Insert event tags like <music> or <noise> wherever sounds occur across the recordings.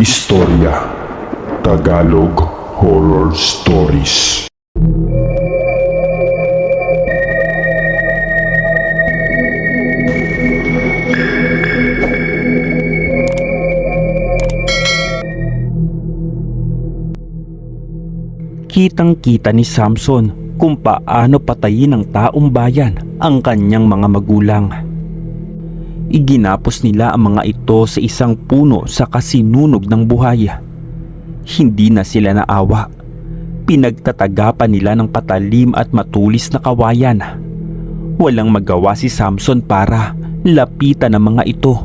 Istorya Tagalog Horror Stories Kitang-kita ni Samson kung paano patayin ng taong bayan ang kanyang mga magulang. Iginapos nila ang mga ito sa isang puno sa kasinunog ng buhay. Hindi na sila naawa. Pinagtatagapan nila ng patalim at matulis na kawayan. Walang magawa si Samson para lapitan ang mga ito.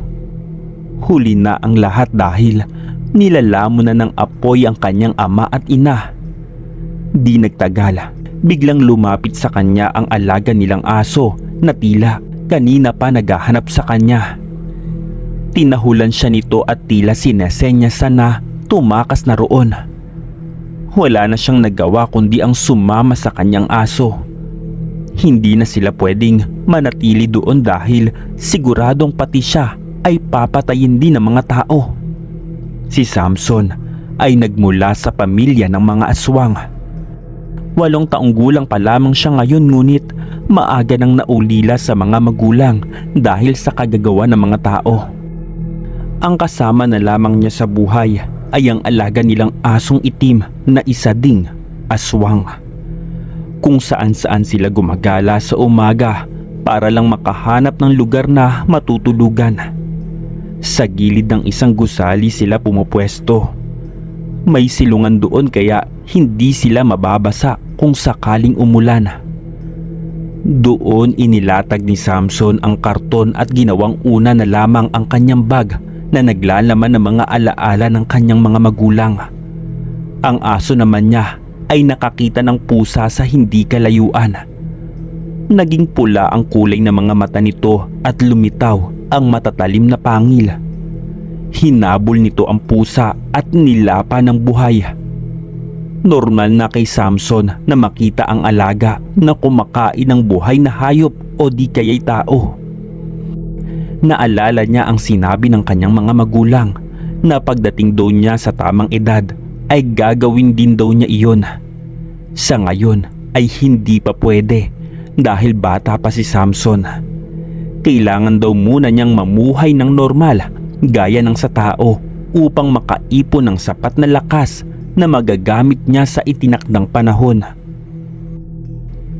Huli na ang lahat dahil nilalamon na ng apoy ang kanyang ama at ina. Di nagtagal, biglang lumapit sa kanya ang alaga nilang aso na tila kanina pa naghahanap sa kanya. Tinahulan siya nito at tila sinesenya na tumakas na roon. Wala na siyang nagawa kundi ang sumama sa kanyang aso. Hindi na sila pwedeng manatili doon dahil siguradong pati siya ay papatayin din ng mga tao. Si Samson ay nagmula sa pamilya ng mga aswang. Walong taong gulang pa lamang siya ngayon ngunit maaga nang naulila sa mga magulang dahil sa kagagawa ng mga tao. Ang kasama na lamang niya sa buhay ay ang alaga nilang asong itim na isa ding aswang. Kung saan saan sila gumagala sa umaga para lang makahanap ng lugar na matutulugan. Sa gilid ng isang gusali sila pumupwesto. May silungan doon kaya hindi sila mababasa kung sakaling umulan. Doon inilatag ni Samson ang karton at ginawang una na lamang ang kanyang bag na naglalaman ng mga alaala ng kanyang mga magulang. Ang aso naman niya ay nakakita ng pusa sa hindi kalayuan. Naging pula ang kulay ng mga mata nito at lumitaw ang matatalim na pangil. Hinabol nito ang pusa at nilapa ng buhay. Normal na kay Samson na makita ang alaga na kumakain ng buhay na hayop o di kaya'y tao. Naalala niya ang sinabi ng kanyang mga magulang na pagdating daw niya sa tamang edad ay gagawin din daw niya iyon. Sa ngayon ay hindi pa pwede dahil bata pa si Samson. Kailangan daw muna niyang mamuhay ng normal gaya ng sa tao upang makaipon ng sapat na lakas na magagamit niya sa itinakdang panahon.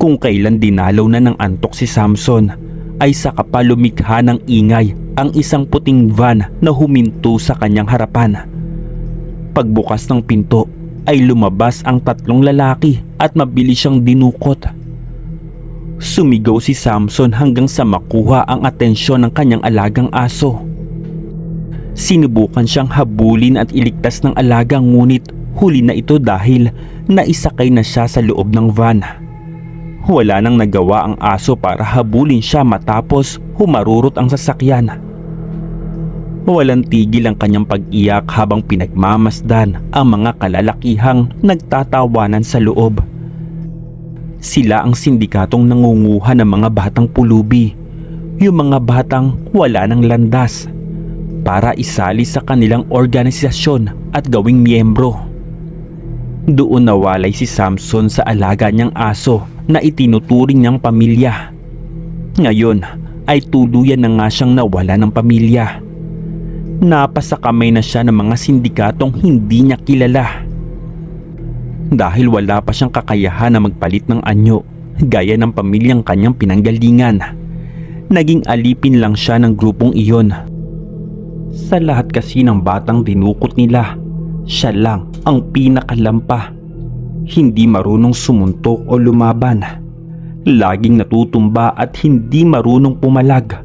Kung kailan dinalaw na ng antok si Samson ay sa kapalumikha ng ingay ang isang puting van na huminto sa kanyang harapan. Pagbukas ng pinto ay lumabas ang tatlong lalaki at mabilis siyang dinukot. Sumigaw si Samson hanggang sa makuha ang atensyon ng kanyang alagang aso. Sinubukan siyang habulin at iligtas ng alaga ngunit huli na ito dahil naisakay na siya sa loob ng van. Wala nang nagawa ang aso para habulin siya matapos humarurot ang sasakyan. Walang tigil ang kanyang pag-iyak habang pinagmamasdan ang mga kalalakihang nagtatawanan sa loob. Sila ang sindikatong nangunguha ng mga batang pulubi, yung mga batang wala ng landas, para isali sa kanilang organisasyon at gawing miyembro. Doon nawalay si Samson sa alaga niyang aso na itinuturing niyang pamilya. Ngayon ay tuluyan na nga siyang nawala ng pamilya. Napasa kamay na siya ng mga sindikatong hindi niya kilala. Dahil wala pa siyang kakayahan na magpalit ng anyo gaya ng pamilyang kanyang pinanggalingan. Naging alipin lang siya ng grupong iyon. Sa lahat kasi ng batang dinukot nila, siya lang ang pinakalampa. Hindi marunong sumuntok o lumaban. Laging natutumba at hindi marunong pumalag.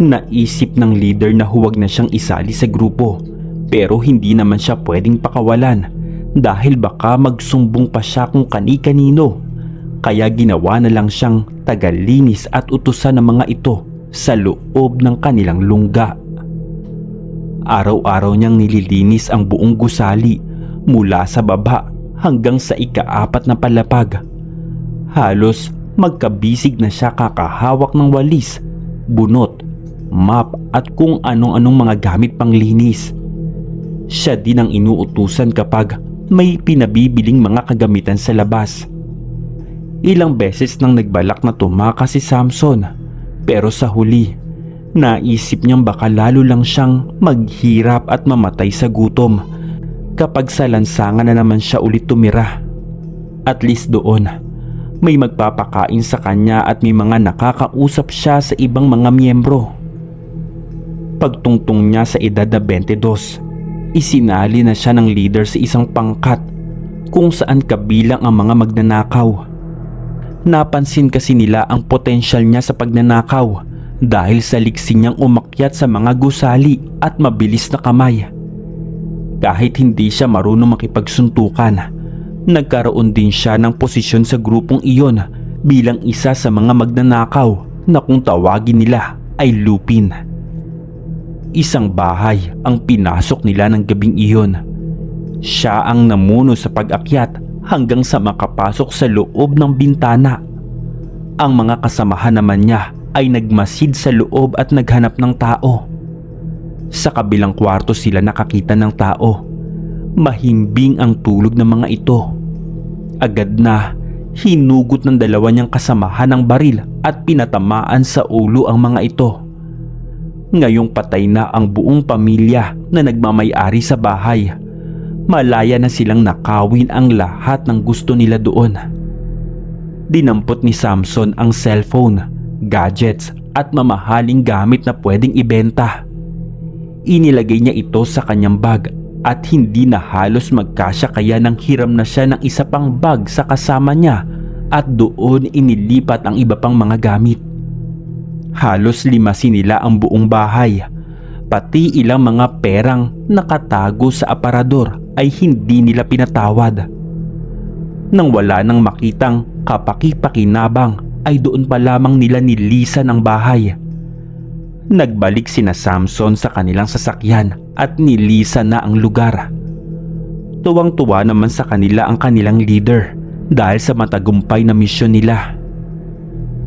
Naisip ng leader na huwag na siyang isali sa grupo pero hindi naman siya pwedeng pakawalan dahil baka magsumbong pa siya kung kani-kanino. Kaya ginawa na lang siyang tagalinis at utusan ng mga ito sa loob ng kanilang lungga. Araw-araw niyang nililinis ang buong gusali mula sa baba hanggang sa ikaapat na palapag. Halos magkabisig na siya kakahawak ng walis, bunot, map at kung anong-anong mga gamit pang linis. Siya din ang inuutusan kapag may pinabibiling mga kagamitan sa labas. Ilang beses nang nagbalak na tumakas si Samson pero sa huli naisip niyang baka lalo lang siyang maghirap at mamatay sa gutom kapag sa lansangan na naman siya ulit tumira. At least doon may magpapakain sa kanya at may mga nakakausap siya sa ibang mga miyembro. Pagtungtong niya sa edad na 22, isinali na siya ng leader sa isang pangkat kung saan kabilang ang mga magnanakaw. Napansin kasi nila ang potensyal niya sa pagnanakaw dahil sa liksi niyang umakyat sa mga gusali at mabilis na kamay. Kahit hindi siya marunong makipagsuntukan, nagkaroon din siya ng posisyon sa grupong iyon bilang isa sa mga magnanakaw na kung tawagin nila ay lupin. Isang bahay ang pinasok nila ng gabing iyon. Siya ang namuno sa pag-akyat hanggang sa makapasok sa loob ng bintana. Ang mga kasamahan naman niya ay nagmasid sa loob at naghanap ng tao. Sa kabilang kwarto sila nakakita ng tao. Mahimbing ang tulog ng mga ito. Agad na hinugot ng dalawa niyang kasamahan ng baril at pinatamaan sa ulo ang mga ito. Ngayong patay na ang buong pamilya na nagmamayari sa bahay. Malaya na silang nakawin ang lahat ng gusto nila doon. Dinampot ni Samson ang cellphone, gadgets at mamahaling gamit na pwedeng ibenta. Inilagay niya ito sa kanyang bag at hindi na halos magkasya kaya nang hiram na siya ng isa pang bag sa kasama niya at doon inilipat ang iba pang mga gamit. Halos limasin nila ang buong bahay. Pati ilang mga perang nakatago sa aparador ay hindi nila pinatawad. Nang wala nang makitang kapakipakinabang ay doon pa lamang nila nilisan ang bahay. Nagbalik sina Samson sa kanilang sasakyan at nilisan na ang lugar. Tuwang-tuwa naman sa kanila ang kanilang leader dahil sa matagumpay na misyon nila.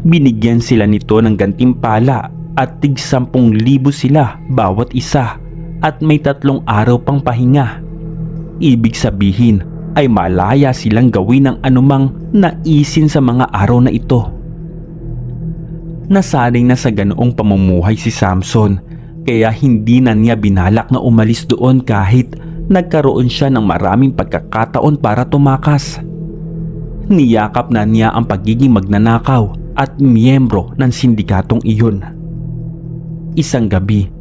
Binigyan sila nito ng gantimpala at tig 10,000 sila bawat isa at may tatlong araw pang pahinga. Ibig sabihin ay malaya silang gawin ng anumang naisin sa mga araw na ito. Nasaling na sa ganoong pamumuhay si Samson kaya hindi na niya binalak na umalis doon kahit nagkaroon siya ng maraming pagkakataon para tumakas. Niyakap na niya ang pagiging magnanakaw at miyembro ng sindikatong iyon. Isang gabi,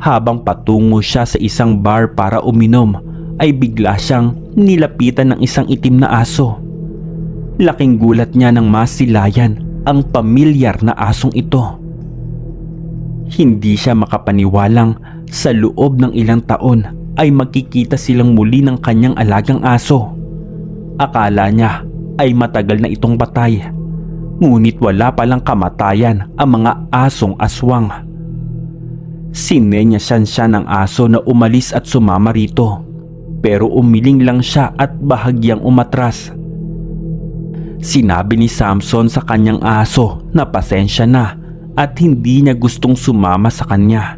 habang patungo siya sa isang bar para uminom, ay bigla siyang nilapitan ng isang itim na aso. Laking gulat niya nang masilayan ang pamilyar na asong ito. Hindi siya makapaniwalang sa loob ng ilang taon ay magkikita silang muli ng kanyang alagang aso. Akala niya ay matagal na itong patay. Ngunit wala palang kamatayan ang mga asong aswang. Sinenyasan siya ng aso na umalis at sumama rito. Pero umiling lang siya at bahagyang umatras. Sinabi ni Samson sa kanyang aso na pasensya na at hindi niya gustong sumama sa kanya.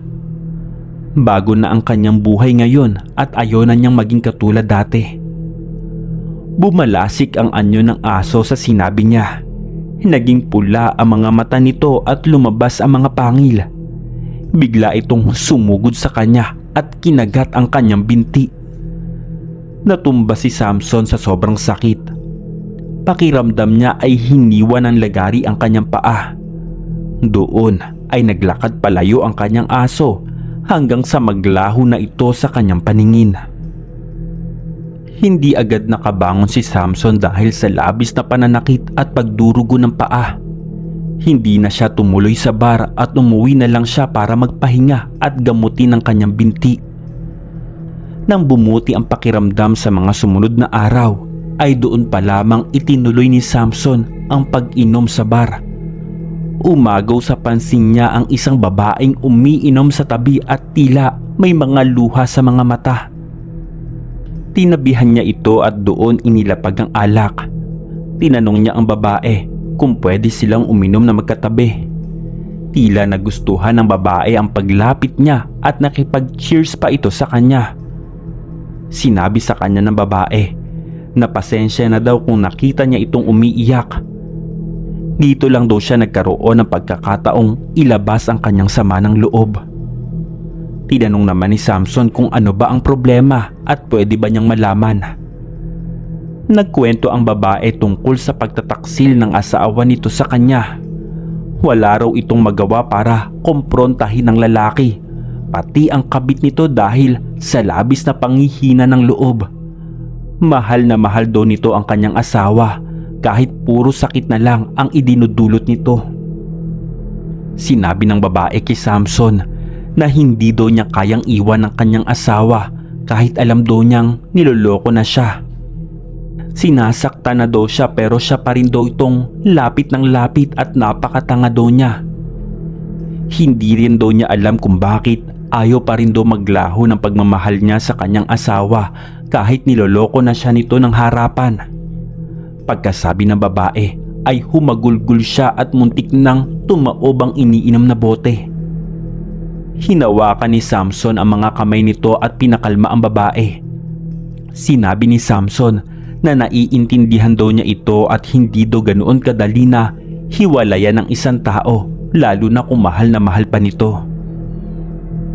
Bago na ang kanyang buhay ngayon at ayaw na niyang maging katulad dati. Bumalasik ang anyo ng aso sa sinabi niya. Naging pula ang mga mata nito at lumabas ang mga pangil. Bigla itong sumugod sa kanya at kinagat ang kanyang binti. Natumba si Samson sa sobrang sakit. Pakiramdam niya ay hiniwan ng lagari ang kanyang paa. Doon ay naglakad palayo ang kanyang aso hanggang sa maglaho na ito sa kanyang paningin. Hindi agad nakabangon si Samson dahil sa labis na pananakit at pagdurugo ng paa. Hindi na siya tumuloy sa bar at umuwi na lang siya para magpahinga at gamutin ang kanyang binti. Nang bumuti ang pakiramdam sa mga sumunod na araw, ay doon pa lamang itinuloy ni Samson ang pag-inom sa bar. Umagaw sa pansin niya ang isang babaeng umiinom sa tabi at tila may mga luha sa mga mata. Tinabihan niya ito at doon inilapag ang alak. Tinanong niya ang babae kung pwede silang uminom na magkatabi. Tila nagustuhan ng babae ang paglapit niya at nakipag-cheers pa ito sa kanya. sinabi sa kanya ng babae na pasensya na daw kung nakita niya itong umiiyak. Dito lang daw siya nagkaroon ng pagkakataong ilabas ang kanyang sama ng loob. Tinanong naman ni Samson kung ano ba ang problema at pwede ba niyang malaman. Nagkwento ang babae tungkol sa pagtataksil ng asawa nito sa kanya. Wala raw itong magawa para komprontahin ng lalaki, pati ang kabit nito dahil sa labis na panghihina ng loob. Mahal na mahal daw nito ang kanyang asawa kahit puro sakit na lang ang idinudulot nito. Sinabi ng babae kay Samson na hindi daw niya kayang iwan ang kanyang asawa kahit alam daw niyang niloloko na siya. Sinasakta na daw siya pero siya pa rin daw itong lapit ng lapit at napakatanga daw niya. Hindi rin daw niya alam kung bakit ayaw pa rin daw maglaho ng pagmamahal niya sa kanyang asawa kahit niloloko na siya nito ng harapan. Pagkasabi ng babae ay humagulgul siya at muntik nang tumaob ang iniinom na bote. Hinawakan ni Samson ang mga kamay nito at pinakalma ang babae. Sinabi ni Samson na naiintindihan daw niya ito at hindi daw ganoon kadali na hiwalayan ng isang tao lalo na kung mahal na mahal pa nito.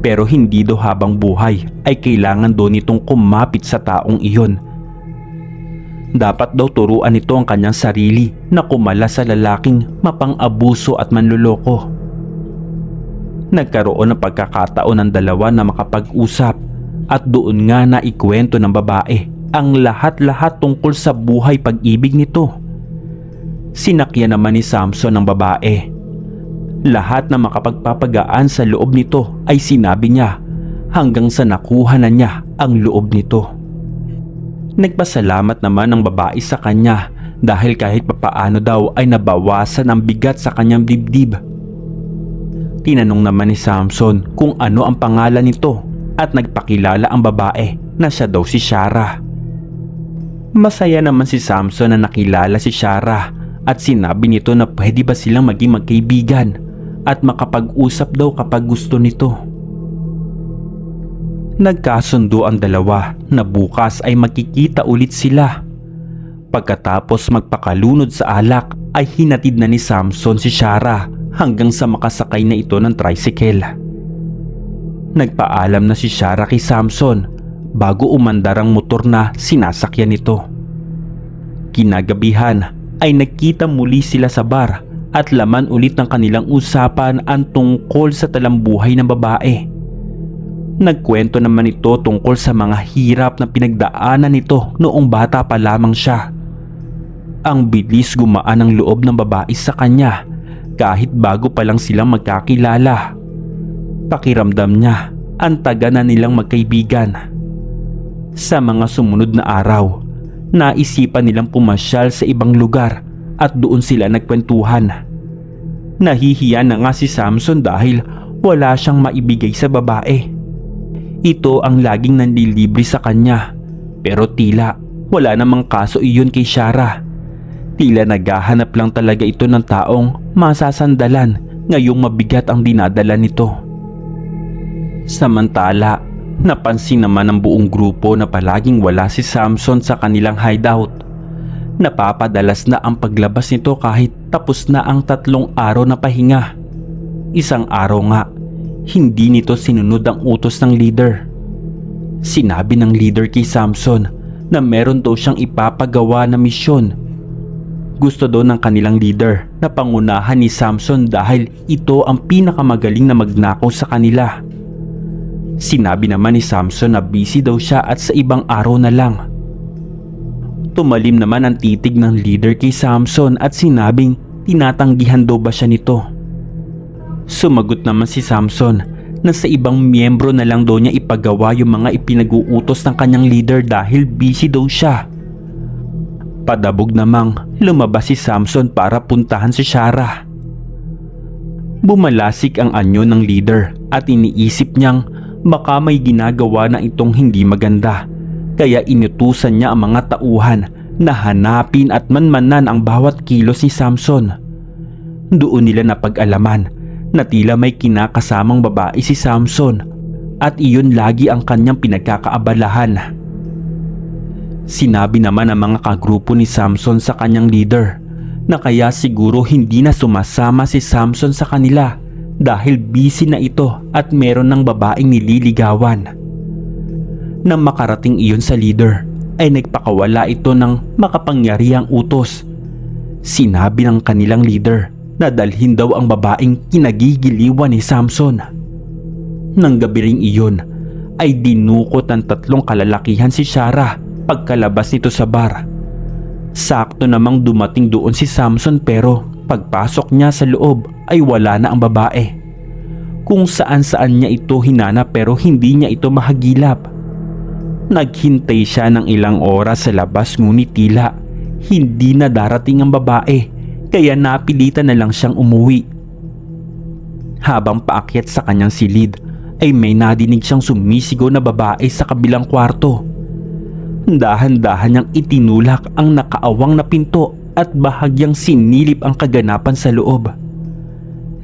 Pero hindi daw habang buhay ay kailangan daw nitong kumapit sa taong iyon. Dapat daw turuan nito ang kanyang sarili na kumala sa lalaking mapang-abuso at manluloko. Nagkaroon ng pagkakataon ng dalawa na makapag-usap at doon nga na ikwento ng babae ang lahat-lahat tungkol sa buhay pag-ibig nito. Sinakyan naman ni Samson ang babae. Lahat na makapagpapagaan sa loob nito ay sinabi niya hanggang sa nakuha na niya ang loob nito. Nagpasalamat naman ang babae sa kanya dahil kahit papaano daw ay nabawasan ang bigat sa kanyang dibdib. Tinanong naman ni Samson kung ano ang pangalan nito at nagpakilala ang babae na siya daw si Shara. Masaya naman si Samson na nakilala si Shara at sinabi nito na pwede ba silang maging magkaibigan at makapag-usap daw kapag gusto nito. Nagkasundo ang dalawa na bukas ay magkikita ulit sila. Pagkatapos magpakalunod sa alak ay hinatid na ni Samson si Shara hanggang sa makasakay na ito ng tricycle. Nagpaalam na si Shara kay Samson bago umandar ang motor na sinasakyan nito. Kinagabihan ay nagkita muli sila sa bar at laman ulit ng kanilang usapan ang tungkol sa talambuhay ng babae. Nagkwento naman ito tungkol sa mga hirap na pinagdaanan nito noong bata pa lamang siya. Ang bilis gumaan ang loob ng babae sa kanya kahit bago pa lang silang magkakilala. Pakiramdam niya ang taga na nilang magkaibigan. Sa mga sumunod na araw, naisipan nilang pumasyal sa ibang lugar at doon sila nagkwentuhan. Nahihiya na nga si Samson dahil wala siyang maibigay sa babae. Ito ang laging nanlilibre sa kanya pero tila wala namang kaso iyon kay Shara. Tila naghahanap lang talaga ito ng taong masasandalan ngayong mabigat ang dinadala nito. Samantala, napansin naman ng buong grupo na palaging wala si Samson sa kanilang hideout. Napapadalas na ang paglabas nito kahit tapos na ang tatlong araw na pahinga. Isang araw nga, hindi nito sinunod ang utos ng leader. Sinabi ng leader kay Samson na meron daw siyang ipapagawa na misyon. Gusto daw ng kanilang leader na pangunahan ni Samson dahil ito ang pinakamagaling na magnakaw sa kanila. Sinabi naman ni Samson na busy daw siya at sa ibang araw na lang. Tumalim naman ang titig ng leader kay Samson at sinabing tinatanggihan daw ba siya nito. Sumagot naman si Samson na sa ibang miyembro na lang daw niya ipagawa yung mga ipinag-uutos ng kanyang leader dahil busy daw siya. Padabog namang lumabas si Samson para puntahan si Shara. Bumalasik ang anyo ng leader at iniisip niyang baka may ginagawa na itong hindi maganda. Kaya inutusan niya ang mga tauhan na hanapin at manmanan ang bawat kilos ni Samson. Doon nila napag-alaman na tila may kinakasamang babae si Samson at iyon lagi ang kanyang pinagkakaabalahan. Sinabi naman ng mga kagrupo ni Samson sa kanyang leader na kaya siguro hindi na sumasama si Samson sa kanila dahil busy na ito at meron ng babaeng nililigawan. Nang makarating iyon sa leader ay nagpakawala ito ng makapangyarihang utos. Sinabi ng kanilang leader na dalhin daw ang babaeng kinagigiliwan ni Samson. Nang gabi ring iyon ay dinukot ng tatlong kalalakihan si Shara pagkalabas nito sa bar. Sakto namang dumating doon si Samson pero pagpasok niya sa loob ay wala na ang babae. Kung saan saan niya ito hinanap pero hindi niya ito mahagilap. Naghintay siya ng ilang oras sa labas ngunit tila hindi na darating ang babae kaya napilitan na lang siyang umuwi. Habang paakyat sa kanyang silid ay may nadinig siyang sumisigaw na babae sa kabilang kwarto. Dahan-dahan niyang itinulak ang nakaawang na pinto at bahagyang sinilip ang kaganapan sa loob.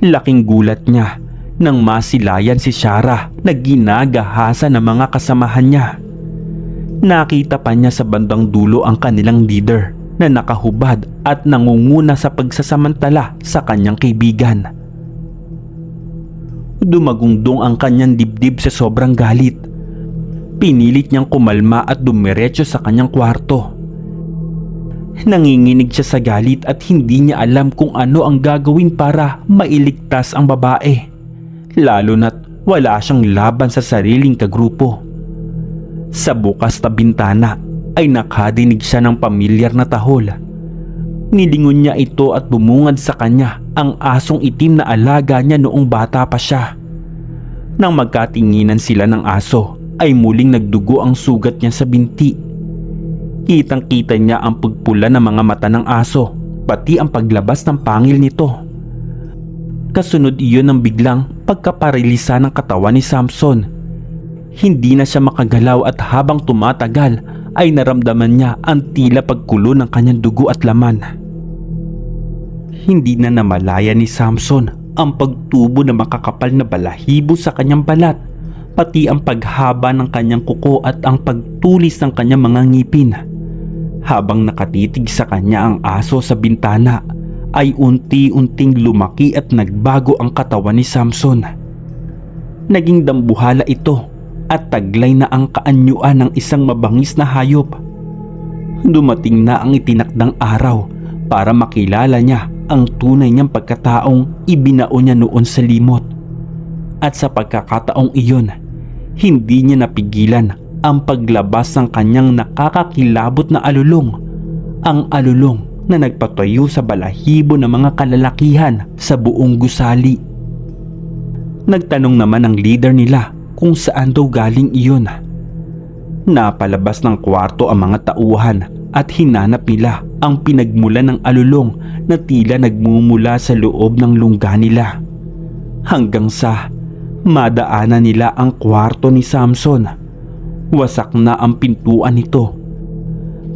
Laking gulat niya nang masilayan si Shara na ginagahasa ng mga kasamahan niya. Nakita pa niya sa bandang dulo ang kanilang leader na nakahubad at nangunguna sa pagsasamantala sa kanyang kaibigan. Dumagungdong ang kanyang dibdib sa sobrang galit. Pinilit niyang kumalma at dumiretso sa kanyang kwarto. Nanginginig siya sa galit at hindi niya alam kung ano ang gagawin para mailigtas ang babae. Lalo na't wala siyang laban sa sariling kagrupo. Sa bukas na bintana ay nakadinig siya ng pamilyar na tahol. Nilingon niya ito at bumungad sa kanya ang asong itim na alaga niya noong bata pa siya. Nang magkatinginan sila ng aso ay muling nagdugo ang sugat niya sa binti. Kitang kita niya ang pagpula ng mga mata ng aso pati ang paglabas ng pangil nito. Kasunod iyon ng biglang pagkaparilisa ng katawan ni Samson. Hindi na siya makagalaw at habang tumatagal ay naramdaman niya ang tila pagkulo ng kanyang dugo at laman. Hindi na namalaya ni Samson ang pagtubo na makakapal na balahibo sa kanyang balat, pati ang paghaba ng kanyang kuko at ang pagtulis ng kanyang mga ngipin. Habang nakatitig sa kanya ang aso sa bintana, ay unti-unting lumaki at nagbago ang katawan ni Samson. Naging dambuhala ito at taglay na ang kaanyuan ng isang mabangis na hayop. Dumating na ang itinakdang araw para makilala niya ang tunay niyang pagkataong ibinao niya noon sa limot. At sa pagkakataong iyon, hindi niya napigilan ang paglabas ng kanyang nakakakilabot na alulong. Ang alulong na nagpatayo sa balahibo ng mga kalalakihan sa buong gusali. Nagtanong naman ang leader nila kung saan daw galing iyon. Napalabas ng kwarto ang mga tauhan at hinanap nila ang pinagmulan ng alulong na tila nagmumula sa loob ng lungga nila. Hanggang sa madaanan nila ang kwarto ni Samson. Wasak na ang pintuan nito.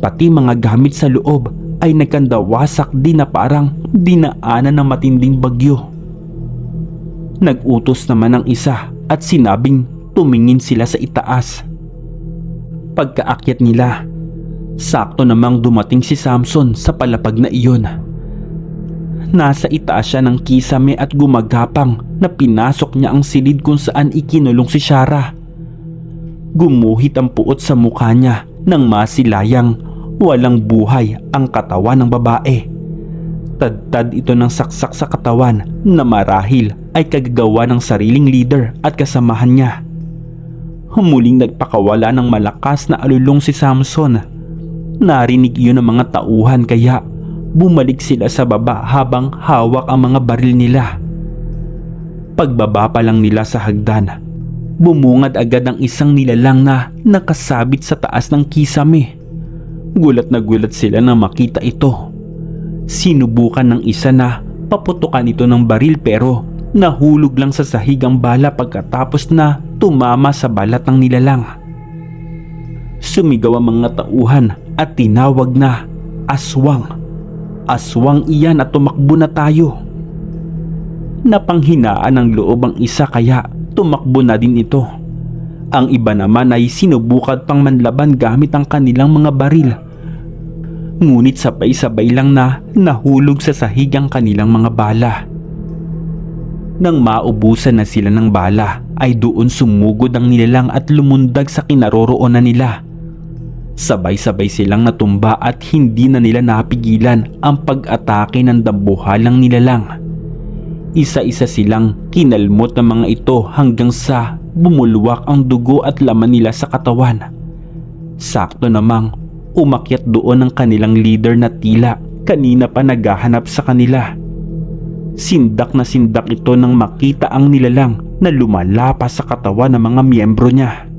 Pati mga gamit sa loob ay nagkandawasak din na parang dinaanan ng matinding bagyo. Nagutos naman ang isa at sinabing tumingin sila sa itaas. Pagkaakyat nila, sakto namang dumating si Samson sa palapag na iyon. Nasa itaas siya ng kisame at gumagapang na pinasok niya ang silid kung saan ikinulong si Shara. Gumuhit ang puot sa mukha niya nang masilayang walang buhay ang katawan ng babae. Tadtad ito ng saksak sa katawan na marahil ay kagagawa ng sariling leader at kasamahan niya. Humuling nagpakawala ng malakas na alulong si Samson. Narinig iyon ng mga tauhan kaya bumalik sila sa baba habang hawak ang mga baril nila. Pagbaba pa lang nila sa hagdan, bumungad agad ang isang nilalang na nakasabit sa taas ng kisame. Gulat na gulat sila na makita ito. Sinubukan ng isa na paputukan ito ng baril pero nahulog lang sa sahig ang bala pagkatapos na tumama sa balat ng nilalang. Sumigaw ang mga tauhan at tinawag na aswang. Aswang iyan at tumakbo na tayo. Napanghinaan ng loob ang isa kaya tumakbo na din ito. Ang iba naman ay sinubukan pang manlaban gamit ang kanilang mga baril. Ngunit sabay-sabay lang na nahulog sa sahig ang kanilang mga bala. Nang maubusan na sila ng bala ay doon sumugod ang nilalang at lumundag sa kinaroroonan nila. Sabay-sabay silang natumba at hindi na nila napigilan ang pag-atake ng dambuhalang nilalang. Isa-isa silang kinalmot ng mga ito hanggang sa bumulwak ang dugo at laman nila sa katawan. Sakto namang umakyat doon ang kanilang leader na tila kanina pa naghahanap sa kanila. Sindak na sindak ito nang makita ang nilalang na lumalapas sa katawan ng mga miyembro niya.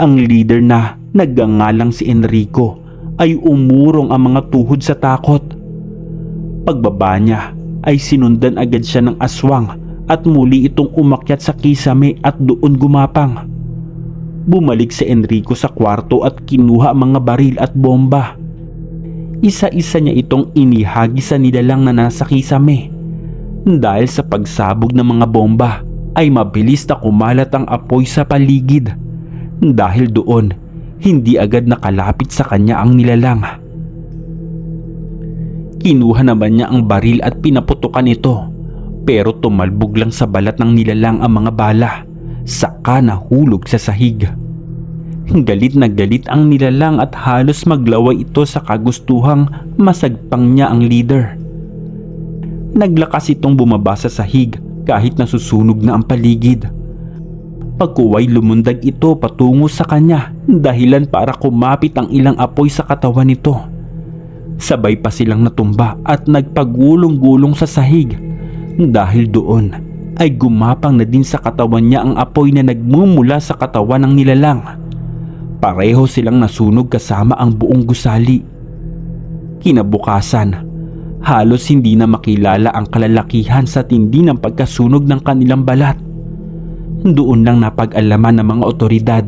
Ang leader na nagngangalang si Enrico ay umurong ang mga tuhod sa takot. Pagbaba niya ay sinundan agad siya ng aswang at muli itong umakyat sa kisame at doon gumapang. Bumalik si Enrico sa kwarto at kinuha ang mga baril at bomba. Isa-isa niya itong inihagi sa nilalang na nasa kisame. Dahil sa pagsabog ng mga bomba ay mabilis na kumalat ang apoy sa paligid. Dahil doon, hindi agad nakalapit sa kanya ang nilalang. Kinuha naman niya ang baril at pinaputukan ito. Pero tumalbog lang sa balat ng nilalang ang mga bala. Saka nahulog sa sahig. <laughs> Galit na galit ang nilalang at halos maglaway ito sa kagustuhang masagpang niya ang leader. Naglakas itong bumaba sa sahig kahit nasusunog na ang paligid. Pagkuway lumundag ito patungo sa kanya dahilan para kumapit ang ilang apoy sa katawan nito. Sabay pa silang natumba at nagpagulong-gulong sa sahig dahil doon ay gumapang na din sa katawan niya ang apoy na nagmumula sa katawan ng nilalang. Pareho silang nasunog kasama ang buong gusali. Kinabukasan, halos hindi na makilala ang kalalakihan sa tindi ng pagkasunog ng kanilang balat. Doon lang napag-alaman ng mga otoridad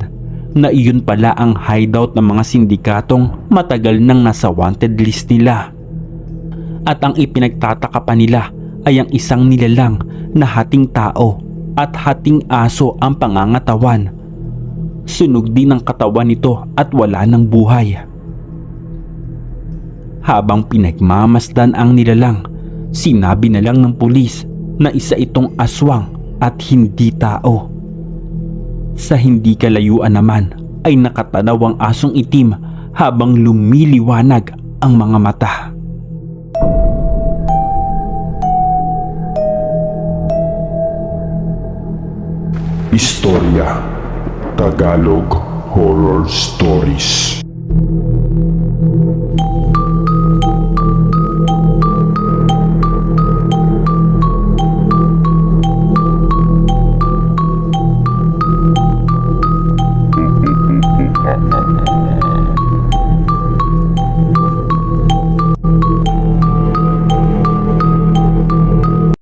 na iyon pala ang hideout ng mga sindikatong matagal nang nasa wanted list nila. At ang ipinagtataka pa nila ay ang isang nilalang na hating tao at hating aso ang pangangatawan. Sunog din ang katawan nito at wala ng buhay. Habang pinagmamasdan ang nilalang, sinabi na lang ng pulis na isa itong aswang at hindi tao. Sa hindi kalayuan naman ay nakatanaw ang asong itim habang lumiliwanag ang mga mata. Istorya Tagalog Horror Stories